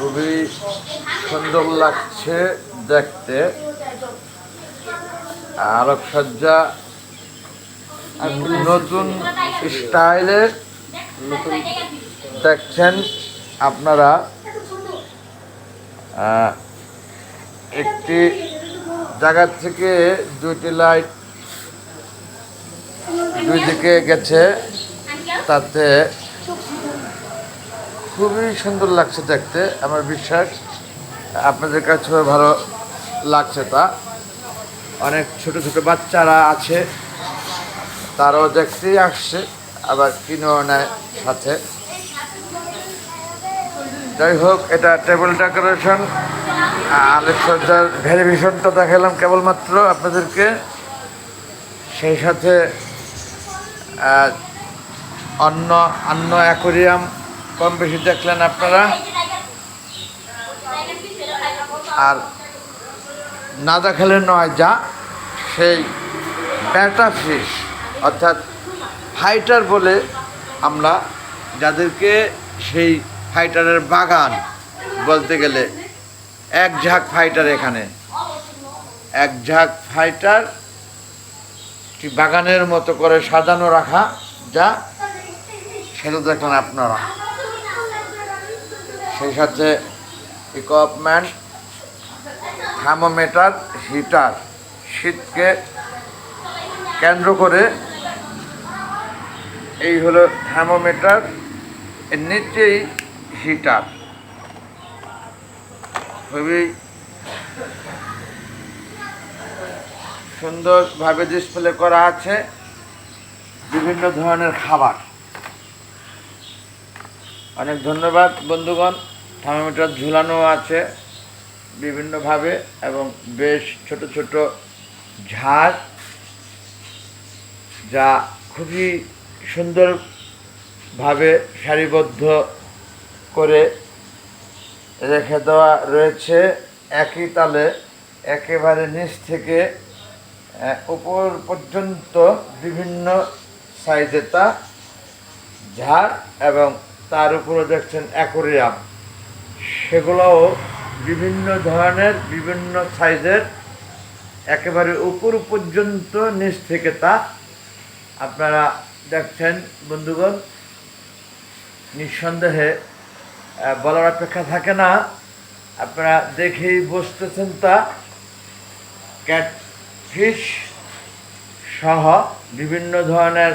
খুবই সুন্দর লাগছে দেখতে। আলোকসজ্জা নতুন স্টাইলের দেখছেন আপনারা। একটি জায়গা থেকে দুইটি লাইট দুই দিকে গেছে, তাতে খুবই সুন্দর লাগছে দেখতে, আমার বিশ্বাস। আপনাদের কাছেও ভালো লাগছে তা। অনেক ছোট ছোট বাচ্চারা আছে, তারাও দেখতেই আসছে, আবার কিনেও নেয় সাথে। যাই হোক, এটা টেবিল ডেকোরেশন আলোকসজ্জার ভ্যারিফিকেশনটা দেখালাম কেবলমাত্র আপনাদেরকে। সেই সাথে অন্য অন্য অ্যাকোরিয়াম কম বেশি দেখলেন আপনারা। আর না দেখালে নয় যা, সেই ব্যাটা ফিশ, অর্থাৎ ফাইটার বলে আমরা যাদেরকে সেই ফাইটারের বাগান বলতে গেলে এক ঝাঁক ফাইটার এখানে। এক ঝাঁক ফাইটার বাগানের মতো করে সাজানো রাখা, যা সেটা দেখলেন আপনারা। সেই সাথে ইকুইপমেন্ট থার্মোমিটার হিটার শীতকে কেন্দ্র করে এই হলো থার্মোমিটার এর নিচেই হিটার খুবই সুন্দরভাবে ডিসপ্লে করা আছে বিভিন্ন ধরনের খাবার। অনেক ধন্যবাদ, বন্ধুগণ। থার্মোমিটার ঝুলানো আছে বিভিন্নভাবে এবং বেশ ছোট ছোট ঝাড় যা খুবই সুন্দরভাবে সারিবদ্ধ করে রেখে দেওয়া রয়েছে। একই তালে একেবারে নিচ থেকে উপর পর্যন্ত বিভিন্ন সাইজে তা ঝাড় এবং তার উপরে দেখছেন অ্যাকোরিয়াম। সেগুলোও বিভিন্ন ধরনের, বিভিন্ন সাইজের, একেবারে উপর পর্যন্ত নিচ থেকে তা আপনারা দেখছেন, বন্ধুগণ। নিঃসন্দেহে বলার অপেক্ষা থাকে না। আপনারা দেখেই বসতেছেন তা। ক্যাটফিশ সহ বিভিন্ন ধরনের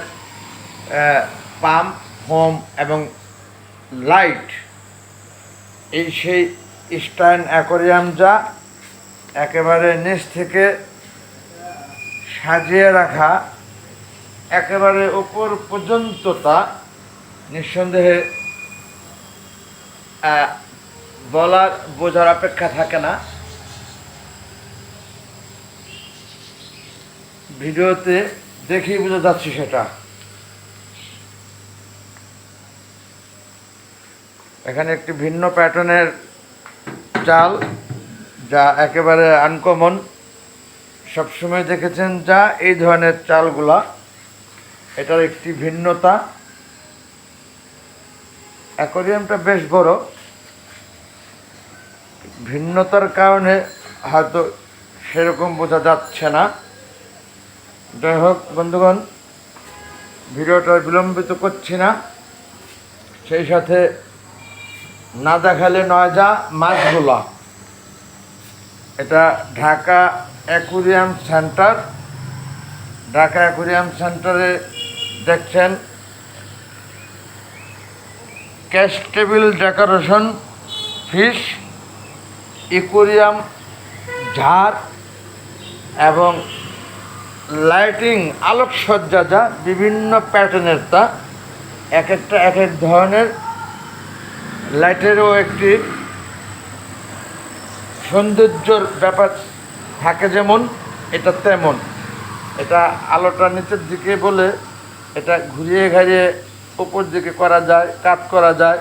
পাম্প হোম এবং লাইট এই সেই স্টাইন অ্যাকোরিয়াম যা একেবারে নিচ থেকে সাজিয়ে রাখা, একেবারে উপর পর্যন্ত তা নিঃসন্দেহে বলার বোঝার অপেক্ষা থাকে না। ভিডিওতে দেখেই বোঝা যাচ্ছে সেটা। এখানে একটি ভিন্ন প্যাটার্নের চাল যা একেবারে আনকমন সবসময় দেখেছেন যা এই ধরনের চালগুলা। এটার একটি ভিন্নতা। অ্যাকোরিয়ামটা বেশ বড়। ভিন্নতার কারণে হয়তো সেরকম বোঝা যাচ্ছে না। যাই হোক, বন্ধুগণ, ভিডিওটা বিলম্বিত করছি না। সেই সাথে না দেখালে নয় যা, মাছগুলা। এটা Dhaka aquarium centre. Dhaka aquarium সেন্টারে দেখছেন cash table decoration fish, aquarium ঝাড় এবং লাইটিং, আলোকসজ্জা যা বিভিন্ন প্যাটার্নের তা। এক একটা, এক এক ধরনের লাইটেরও একটি সৌন্দর্যর ব্যাপার থাকে যেমন, এটা তেমন। এটা আলোটা নিচের দিকে বলে এটা ঘুরিয়ে ঘাড়িয়ে উপর দিকে করা যায়, কাত করা যায়।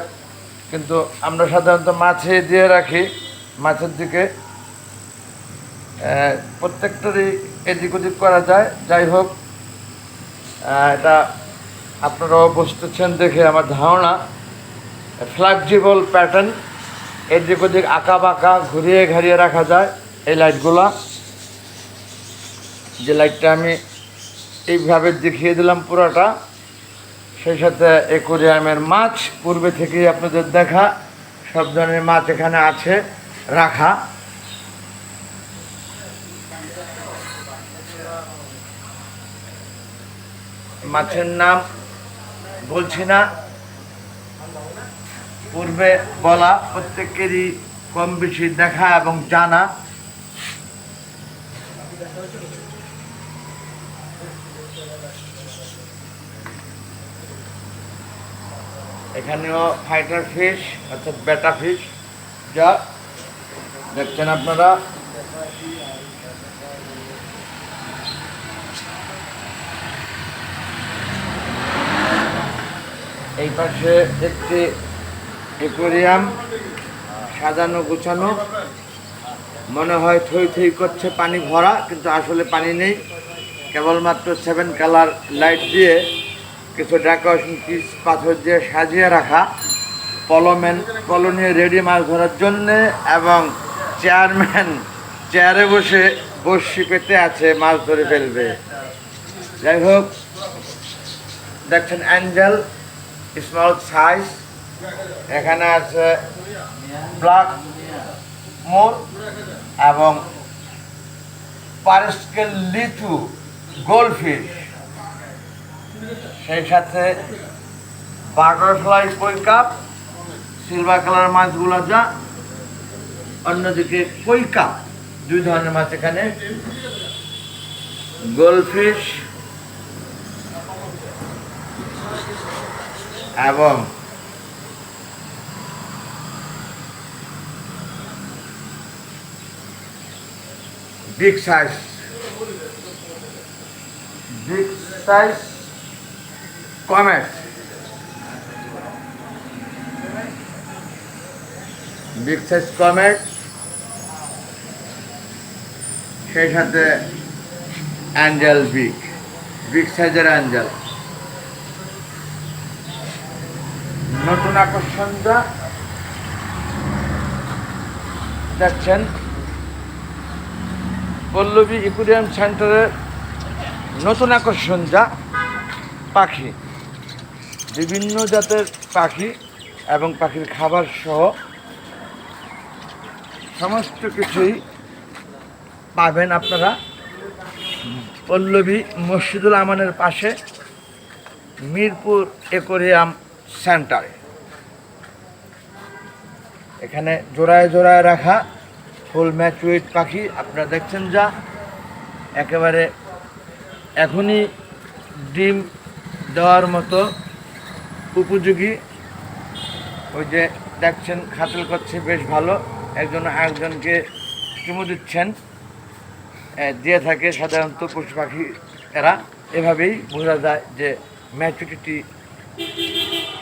কিন্তু আমরা সাধারণত মাছে দিয়ে রাখি, মাছের দিকে। প্রত্যেকটারই এদিক ওদিক করা যায়। যাই হোক এটা আপনারাও বুঝতেছেন দেখে আমার ধারণা। ফ্লেক্সিবল প্যাটার্ন এদিক ওদিক আঁকা বাঁকা ঘুরিয়ে ঘাড়িয়ে রাখা যায় এই লাইটগুলা যে লাইটটা আমি এইভাবে দেখিয়ে দিলাম পুরোটা, সেই সাথে একুরিয়ামের মাছ পূর্বে থেকেই আপনাদের দেখা, সব ধরনের মাছ এখানে আছে, রাখা। মাছের নাম বলছি না। পূর্বে বলা প্রত্যেকেরই কম বেশি দেখা এবং জানা। এখানেও ফাইটার ফিশ অর্থাৎ বেটা ফিশ যা দেখছেন আপনারা। এই পাশে একটি একুরিয়াম সাজানো, গুছানো। মনে হয় থই থই করছে পানি ভরা, কিন্তু আসলে পানি নেই। কেবলমাত্র সেভেন কালার লাইট দিয়ে কিছু ডেকোরেশন পিস পাথর দিয়ে সাজিয়ে রাখা। পলমেন পলনীয় রেডি মাছ ধরার জন্যে এবং চেয়ারম্যান চেয়ারে বসে বসি পেতে আছে, মাছ ধরে ফেলবে। যাই হোক, দেখছেন অ্যাঞ্জেল স্মল সাইজ এখানে আছে ব্ল্যাক মোর এবং পারস্কেল লিচু গোল্ডফিশ সেই সাথে বাটারফ্লাই কই কাপ, সিলভার কালার মাছগুলো যা, অন্যদিকে কই কাপ, দুই ধরনের মাছ এখানে। গোল্ডফিশ এবং big size big size comet big size comet সেই সাথে অ্যাঞ্জেল বিগ বিগ সাইজের অ্যাঞ্জেল নতুন আকর্ষণটা দেখছেন। পল্লবী ইকুরিয়াম সেন্টারের নতুন আকর্ষণ যা পাখি, বিভিন্ন জাতের পাখি এবং পাখির খাবার সহ সমস্ত কিছুই পাবেন আপনারা। পল্লবী মসজিদুল আমানের পাশে মিরপুর একোরিয়াম সেন্টারে। এখানে জোড়ায় জোড়ায় রাখা ফুল ম্যাচুইট পাখি, আপনারা দেখছেন যা। একেবারে এখনই ডিম দেওয়ার মতো উপযোগী। ওই যে দেখছেন খাতিল করছে, বেশ ভালো। একজন আরেকজনকে চুমু দিচ্ছেন। দিয়ে থাকে সাধারণত পশু পাখি এরা। এভাবেই বোঝা যায় যে ম্যাচুরিটি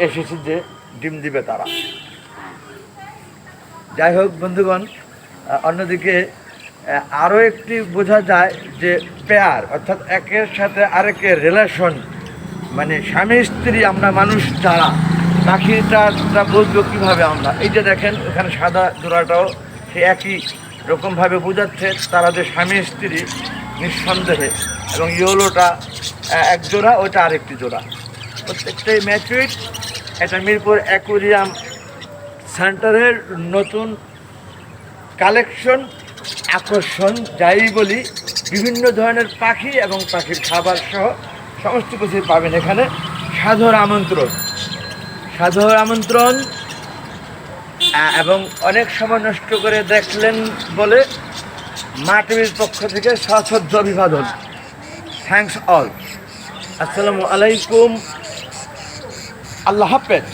এসেছে যে ডিম দিবে তারা। যাই হোক, বন্ধুগণ অন্যদিকে আরও একটি বোঝা যায় যে পেয়ার অর্থাৎ একের সাথে আরেকের রিলেশন মানে স্বামী, স্ত্রী, আমরা মানুষ যারা পাখিটা বুঝব কীভাবে আমরা? এই যে দেখেন ওখানে সাদা জোড়াটাও সে একই রকমভাবে বোঝাচ্ছে, তারা যে স্বামী, স্ত্রী নিঃসন্দেহে, এবং ইয়োলোটা এক জোড়া ওটা আরেকটি জোড়া। প্রত্যেকটাই ম্যাচুইট এটা মিরপুর অ্যাকুরিয়াম সেন্টারের নতুন কালেকশন, আকর্ষণ, যাই বলি, বিভিন্ন ধরনের পাখি এবং পাখির খাবার সহ সমস্ত কিছুই পাবেন এখানে। সাধর আমন্ত্রণ। সাধর আমন্ত্রণ এবং অনেক সময় নষ্ট করে দেখলেন বলে মা টিভির পক্ষ থেকে সশ্রদ্ধ অভিবাদন। থ্যাংকস অল আসসালামু আলাইকুম। আল্লাহ হাফেজ।